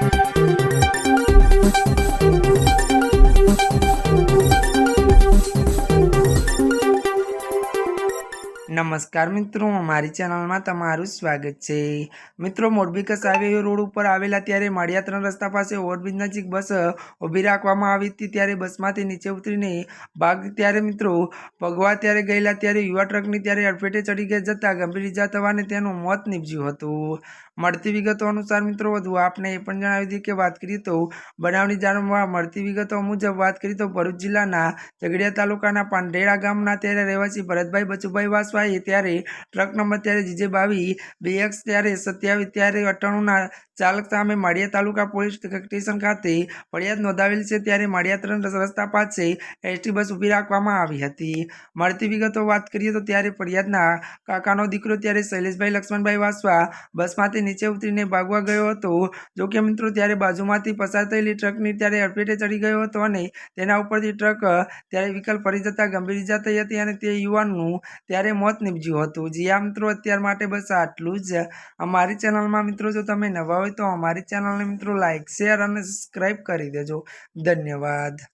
Thank you. નમસ્કાર મિત્રો, અમારી ચેનલમાં તમારું સ્વાગત છે. મિત્રો મોરબી કસાવી રોડ ઉપર આવેલા ત્યારે માળિયા ત્રણ રસ્તા પાસે ઓવરબ્રિજ નજીક બસ ઊભી રાખવામાં આવી હતી. ત્યારે બસમાંથી નીચે ઉતરીને ભાગ ત્યારે મિત્રો ભગવા ત્યારે ગયેલા ત્યારે યુવા ટ્રકની ત્યારે અડફેટે ચડી ગયા જતા ગંભીર ઇજા થવાને તેનું મોત નીપજ્યું હતું. મળતી વિગતો અનુસાર મિત્રો, વધુ આપને એ પણ જણાવી દીધી કે વાત કરીએ તો બનાવની જાણવા મળતી વિગતો મુજબ વાત કરીએ તો ભરૂચ જિલ્લાના ઝઘડિયા તાલુકાના પાંડેડા ગામના ત્યારે રહેવાસી ભરતભાઈ બચુભાઈ વાસવાએ ત્યારે ટ્રક નંબર ત્યારે જીજે બાવી, બે એક્સ ત્યારે સત્યાવીસ ત્યારે અઠ્ઠાણુંના ચાલક સામે માળિયા તાલુકા પોલીસ સ્ટેશન ખાતે ફરિયાદ નોંધાવેલ છે ત્યારે માળિયા ત્રણ રસ્તા પાસે એસટી બસ ઊભી રાખવામાં આવી હતી. મળતી વિગતો વાત કરીએ તો ત્યારે ફરિયાદના કાકાનો દીકરો ત્યારે શૈલેષભાઈ લક્ષ્મણભાઈ વાસવા બસમાંથી નીચે ઉતરીને ભાગવા ગયો હતો. જોકે મિત્રો ત્યારે બાજુમાંથી પસાર થયેલી ટ્રકની ત્યારે અડફેટે ચડી ગયો હતો અને તેના ઉપરથી ટ્રક ત્યારે વિકલ્પ ફરી જતા ગંભીર ઇજા થઈ હતી અને તે યુવાનનું ત્યારે મોત નીપજ્યું હતું. જીયા મિત્રો, અત્યાર માટે બસ આટલું જ. અમારી ચેનલમાં મિત્રો, જો તમે નવા હોય તો અમારી ચેનલને મિત્રો લાઇક શેર અને સબસ્ક્રાઈબ કરી દેજો. ધન્યવાદ.